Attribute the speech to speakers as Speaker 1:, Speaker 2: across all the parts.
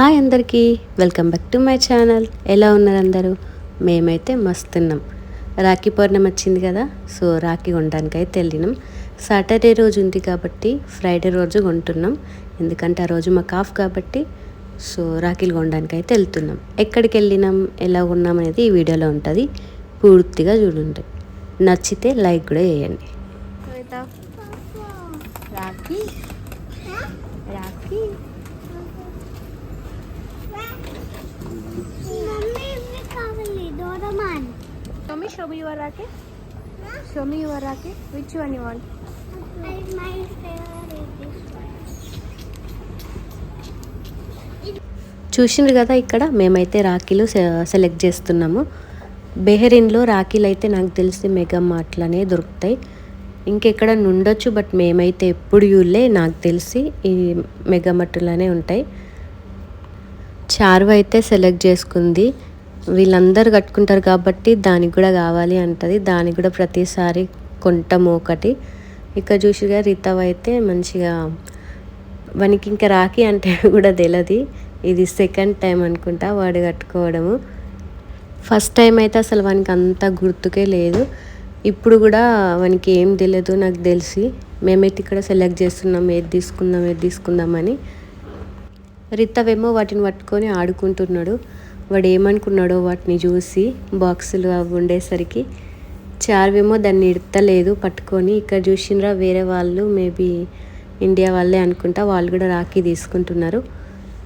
Speaker 1: Hi అందరికీ welcome back to my channel. ఎలా ఉన్నారు అందరూ? మేమైతే మస్తున్నాం. రాఖీ పౌర్ణమి వచ్చింది కదా సో రాఖీ కొనడానికి అయితే వెళ్ళినాం. సాటర్డే రోజు ఉంది కాబట్టి ఫ్రైడే రోజు కొంటున్నాం. ఎందుకంటే ఆ రోజు మాకు ఆఫ్ కాబట్టి సో రాఖీలు కొనడానికి అయితే వెళ్తున్నాం. ఎక్కడికి వెళ్ళినాం ఎలా ఉన్నాం అనేది ఈ వీడియోలో ఉంటుంది. పూర్తిగా చూడండి. నచ్చితే లైక్ కూడా చేయండి
Speaker 2: రాఖీ రాఖీ
Speaker 3: మమ్మీ ఇవి కావాలి Doraemon
Speaker 2: Show me, your racket. Show me your racket. Which one you want?
Speaker 3: My favourite
Speaker 1: చూసిండ్రు కదా ఇక్కడ మేమైతే రాఖీలు సెలెక్ట్ చేస్తున్నాము బెహరిన్లో రాఖీలు అయితే నాకు తెలిసి మెగా మాటలనే దొరుకుతాయి ఇంకెక్కడ ఉండొచ్చు బట్ మేమైతే ఎప్పుడు యూలే నాకు తెలిసి ఈ మెగా మట్టులనే ఉంటాయి చారు అయితే సెలెక్ట్ చేసుకుంది వీళ్ళందరూ కట్టుకుంటారు కాబట్టి దానికి కూడా కావాలి అంటది. దానికి కూడా ప్రతిసారి కొంటాం ఒకటి. ఇక్కడ చూసిగా రితవ్ అయితే మంచిగా వానికి ఇంకా రాఖీ అంటే కూడా తెలియదు ఇది సెకండ్ టైం అనుకుంటా వాడు కట్టుకోవడము. ఫస్ట్ టైం అయితే అసలు వానికి అంత గుర్తుకే లేదు. ఇప్పుడు కూడా వానికి ఏం తెలియదు నాకు తెలిసి. మేమైతే ఇక్కడ సెలెక్ట్ చేస్తున్నాం ఏది తీసుకుందాం ఏది తీసుకుందామని రిత్తవేమో వాటిని పట్టుకొని ఆడుకుంటున్నాడు. వాడు ఏమనుకున్నాడో వాటిని చూసి బాక్సులు అవి ఉండేసరికి చార్వేమో దాన్ని ఇడతలేదు పట్టుకొని ఇక్కడ చూసినరా వేరే వాళ్ళు మేబీ ఇండియా వాళ్ళే అనుకుంటా వాళ్ళు కూడా రాఖీ తీసుకుంటున్నారు.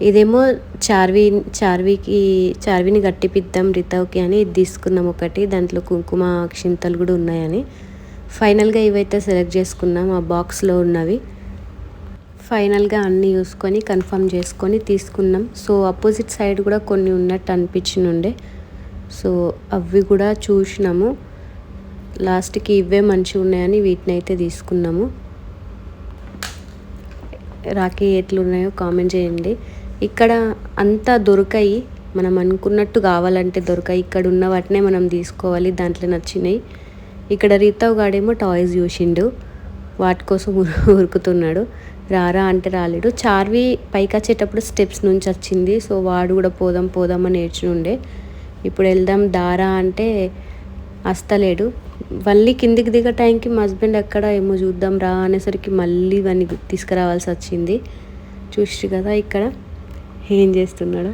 Speaker 1: ఇదేమో చార్వి చార్వికి చార్విని గట్టిపిద్దాం రితవ్కి అని ఇది తీసుకున్నాం ఒకటి దాంట్లో కుంకుమ క్షింతలు కూడా ఉన్నాయని. ఫైనల్గా ఇవైతే సెలెక్ట్ చేసుకున్నాం ఆ బాక్స్లో ఉన్నవి. ఫైనల్గా అన్నీ చూసుకొని కన్ఫర్మ్ చేసుకొని తీసుకున్నాం. సో అపోజిట్ సైడ్ కూడా కొన్ని ఉన్నట్టు అనిపించినుండే సో అవి కూడా చూసినాము. లాస్ట్కి ఇవే మంచిగా ఉన్నాయని వీటిని అయితే తీసుకున్నాము. రాఖీ ఎట్లున్నాయో కామెంట్ చేయండి. ఇక్కడ అంతా దొరకాయి. మనం అనుకున్నట్టు కావాలంటే దొరకాయి. ఇక్కడ ఉన్న వాటినే మనం తీసుకోవాలి. దాంట్లో నచ్చినాయి. ఇక్కడ రీతవ్ గాడేమో టాయ్స్ చూసిండు. వాటి కోసం ఉరుకుతున్నాడు. రారా అంటే రాలేడు. చార్వి పైకి వచ్చేటప్పుడు స్టెప్స్ నుంచి వచ్చింది. సో వాడు కూడా పోదాం పోదాం అని ఏడ్చుండే ఇప్పుడు వెళ్దాం దారా అంటే వస్తలేడు మళ్ళీ కిందికి దిగ టైంకి మా హస్బెండ్ ఎక్కడ ఏమో చూద్దాం రా అనేసరికి మళ్ళీ వాడిని తీసుకురావాల్సి వచ్చింది. చూసి కదా ఇక్కడ ఏం చేస్తున్నాడు.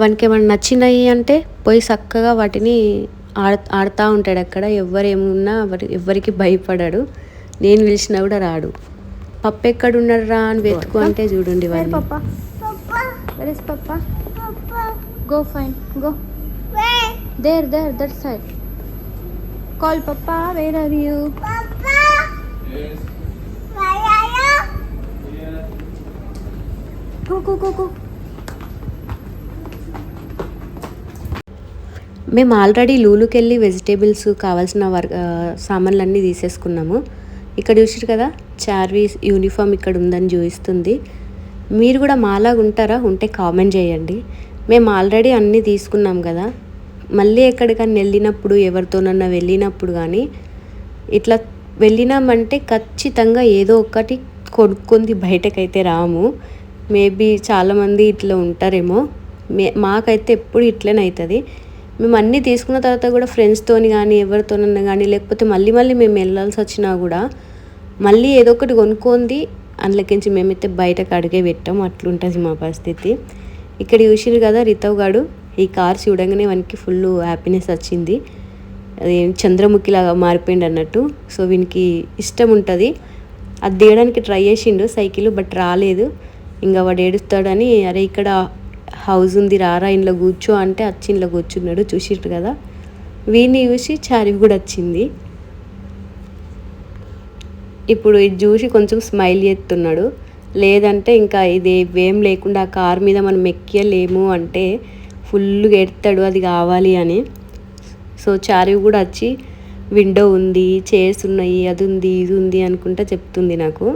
Speaker 1: వానికి ఏమైనా నచ్చినాయి అంటే పోయి చక్కగా వాటిని ఆడ ఆడుతూ ఉంటాడు అక్కడ ఎవరు ఏమున్నా ఎవరికి భయపడాడు. నేను పిలిచినా కూడా రాడు. పప్ప ఎక్కడ ఉన్నాడు రా అని వెతుకు అంటే చూడండి వాడిని
Speaker 2: Papa?
Speaker 3: Papa
Speaker 2: Where is Papa?
Speaker 3: Papa
Speaker 2: Go find. Go.
Speaker 3: వే
Speaker 2: There, there, that side. Call Papa. Where are you?
Speaker 3: Papa వాయాయా
Speaker 2: Go, go, go, go.
Speaker 1: మేము ఆల్రెడీ లూలుకి వెళ్ళి వెజిటేబుల్స్ కావాల్సిన వర్ సామాన్లన్నీ తీసేసుకున్నాము ఇక్కడ చూసారు కదా చార్వీస్ యూనిఫామ్ ఇక్కడ ఉందని చూపిస్తుంది. మీరు కూడా మాలాగా ఉంటారా? ఉంటే కామెంట్ చేయండి. మేము ఆల్రెడీ అన్నీ తీసుకున్నాం కదా. మళ్ళీ ఎక్కడికన్నా వెళ్ళినప్పుడు ఎవరితోనన్నా వెళ్ళినప్పుడు కానీ ఇట్లా వెళ్ళినామంటే ఖచ్చితంగా ఏదో ఒకటి కొనుక్కుంది బయటకైతే రాము. మేబీ చాలామంది ఇట్లా ఉంటారేమో. మే మాకైతే ఎప్పుడు ఇట్లనే అవుతుంది మేము అన్నీ తీసుకున్న తర్వాత కూడా ఫ్రెండ్స్తోని కానీ ఎవరితోనన్నా కానీ లేకపోతే మళ్ళీ మళ్ళీ మేము వెళ్ళాల్సి వచ్చినా కూడా మళ్ళీ ఏదో ఒకటి కొనుక్కుంది అందులోకించి మేమైతే బయటకు అడిగే పెట్టాం. అట్లుంటుంది మా పరిస్థితి. ఇక్కడ చూసిరు కదా రితవ్ గాడు ఈ కార్ చూడంగానే వానికి ఫుల్ హ్యాపీనెస్ వచ్చింది. అది చంద్రముఖిలాగా మారిపోయింది అన్నట్టు. సో వీనికి ఇష్టం ఉంటుంది. అది దిగడానికి ట్రై చేసిండు సైకిల్ బట్ రాలేదు. ఇంకా వాడు ఏడుస్తాడని అరే ఇక్కడ హౌస్ ఉంది రారా ఇంట్లో కూర్చో అంటే వచ్చి ఇంట్లో కూర్చున్నాడు చూసిట్టు కదా. వీడిని చూసి చారివి కూడా వచ్చింది. ఇప్పుడు ఇది చూసి కొంచెం స్మైల్ చేస్తున్నాడు. లేదంటే ఇంకా ఇది ఏం లేకుండా ఆ కార్ మీద మనం ఎక్కియలేము అంటే ఫుల్గా ఎడతాడు అది కావాలి అని. సో చారివి కూడా వచ్చి విండో ఉంది చైర్స్ ఉన్నాయి అది ఉంది ఇది ఉంది అనుకుంటా చెప్తుంది నాకు.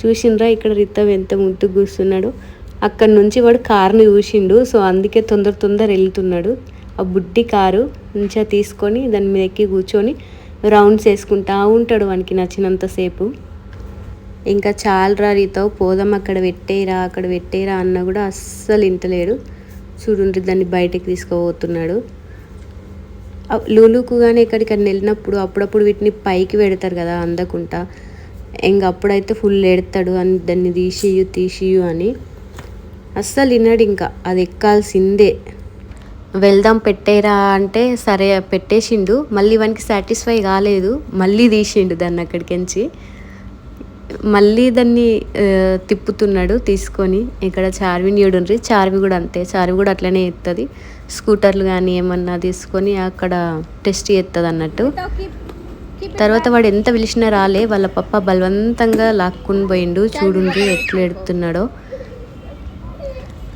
Speaker 1: చూసినరా ఇక్కడ రితవ్ ఎంత ముద్దు కూర్చున్నాడు. అక్కడ నుంచి వాడు కార్ని చూసిండు. సో అందుకే తొందర తొందర వెళ్తున్నాడు ఆ బుడ్డి కారు మంచిగా తీసుకొని దాని మీద ఎక్కి కూర్చొని రౌండ్స్ వేసుకుంటా ఉంటాడు వానికి నచ్చినంతసేపు ఇంకా చాలరా రీతో పోదాం అక్కడ పెట్టేరా అక్కడ పెట్టేరా అన్న కూడా అస్సలు ఇంటలేడు. చూడుండ్రి దాన్ని బయటకు తీసుకుపోతున్నాడు. లూలుకు కానీ ఎక్కడికన్నా వెళ్ళినప్పుడు అప్పుడప్పుడు వీటిని పైకి పెడతారు కదా అందకుండా ఇంక అప్పుడైతే ఫుల్ ఎడతాడు అని దాన్ని తీసియు తీసియు అని. అస్సలు వినడు ఇంకా. అది ఎక్కాల్సిందే. వెళ్దాం పెట్టేరా అంటే సరే పెట్టేసిండు. మళ్ళీ వానికి సాటిస్ఫై కాలేదు. మళ్ళీ తీసిండు దాన్ని అక్కడికించి మళ్ళీ దాన్ని తిప్పుతున్నాడు తీసుకొని. ఇక్కడ చార్విని చూడండి చార్వి కూడా అంతే. చార్వి కూడా అట్లనే ఎత్తుంది. స్కూటర్లు కానీ ఏమన్నా తీసుకొని అక్కడ టెస్ట్ చేస్తుంది అన్నట్టు. తర్వాత. వాడు ఎంత పిలిచినా రాలే. వాళ్ళ పప్ప బలవంతంగా లాక్కుని పోయిండు. చూడుండ్రి ఎట్లా ఎడుతున్నాడో.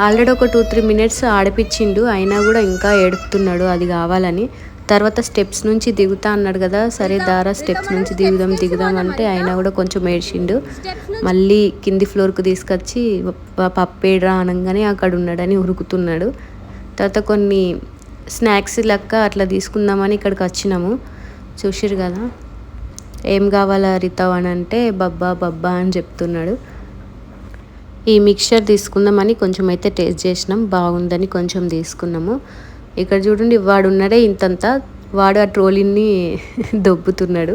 Speaker 1: ఆల్రెడీ ఒక టూ త్రీ మినిట్స్ ఆడిపించిండు అయినా కూడా ఇంకా ఏడుపుతున్నాడు. అది కావాలని. తర్వాత స్టెప్స్ నుంచి దిగుతా అన్నాడు కదా. సరే దారా స్టెప్స్ నుంచి దిగుదాం దిగుదాం అంటే అయినా కూడా కొంచెం ఏడ్చిండు. మళ్ళీ కింది ఫ్లోర్కు తీసుకొచ్చి పప్పేడ్రా అనగానే అక్కడ ఉన్నాడని ఉరుకుతున్నాడు. తర్వాత కొన్ని స్నాక్స్ లెక్క అట్లా తీసుకుందామని ఇక్కడికి వచ్చినాము. చూసిరు కదా. ఏం కావాలా రితావ్ అని అంటే బబ్బా బబ్బా అని చెప్తున్నాడు. ఈ మిక్చర్ తీసుకుందామని కొంచెం అయితే టేస్ట్ చేసినాం. బాగుందని కొంచెం తీసుకున్నాము. ఇక్కడ చూడండి వాడు ఉన్నాడే ఇంతంతా. వాడు ఆ ట్రోలీని దొబ్బుతున్నాడు.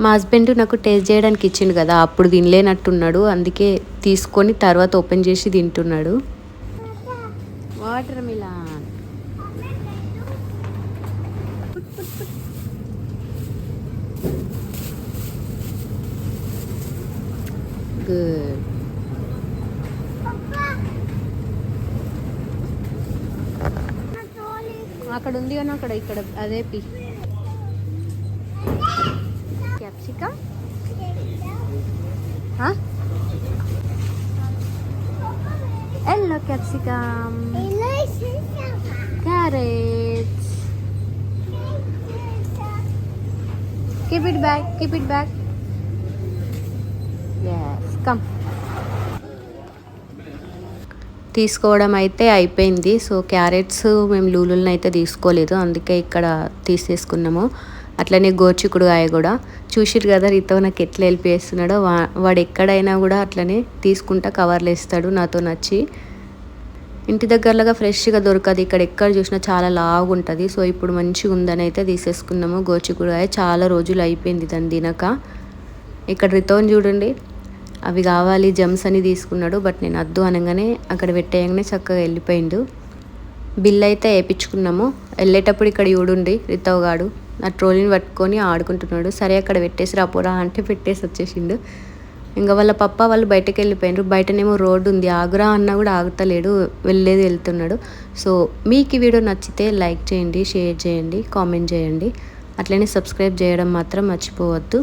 Speaker 1: మా హస్బెండ్ నాకు టేస్ట్ చేయడానికి ఇచ్చిండు కదా అప్పుడు తినలేనట్టున్నాడు. అందుకే తీసుకొని తర్వాత ఓపెన్ చేసి తింటున్నాడు. వాటర్ మిలాన్ గుడ్ అక్కడ ఉంది కానీ అక్కడ ఇక్కడ అదే P. Capsicum? Yellow capsicum. Carrots keep it back keep it back yes come తీసుకోవడం అయితే అయిపోయింది. సో క్యారెట్స్ మేము లూలులను అయితే తీసుకోలేదు. అందుకే ఇక్కడ తీసేసుకున్నాము. అట్లనే గోర్చికుడుగాయ కూడా. చూసిరు కదా రీతో నాకు ఎట్లా హెల్ప్ చేస్తున్నాడో. వా వాడు ఎక్కడైనా కూడా అట్లనే తీసుకుంటా కవర్లు వేస్తాడు నాతో నచ్చి. ఇంటి దగ్గరలాగా ఫ్రెష్గా దొరకదు. ఇక్కడ ఎక్కడ చూసినా చాలా లావు ఉంటుంది సో ఇప్పుడు మంచిగా ఉందని అయితే తీసేసుకున్నాము గోచికుడుగాయ చాలా రోజులు అయిపోయింది దాన్ని తినక. ఇక్కడ రితోన్ చూడండి. అవి కావాలి జమ్స్ అని తీసుకున్నాడు బట్ నేను వద్దు అనగానే అక్కడ పెట్టేయగానే చక్కగా వెళ్ళిపోయిండు. బిల్ అయితే వేయించుకున్నాము. వెళ్ళేటప్పుడు ఇక్కడ చూడుండి రితవ్ గాడు. నా ట్రోలీని పట్టుకొని ఆడుకుంటున్నాడు. సరే అక్కడ పెట్టేసి రాపోరా అంటే పెట్టేసి వచ్చేసిండు. ఇంకా వాళ్ళ పప్ప వాళ్ళు బయటకు వెళ్ళిపోయినారు బయటనేమో రోడ్డు ఉంది. ఆగురా అన్నా కూడా ఆగుతలేడు. వెళ్ళేది వెళ్తున్నాడు. సో మీకు ఈ వీడియో నచ్చితే లైక్ చేయండి షేర్ చేయండి కామెంట్ చేయండి. అట్లనే సబ్స్క్రైబ్ చేయడం మాత్రం మర్చిపోవద్దు.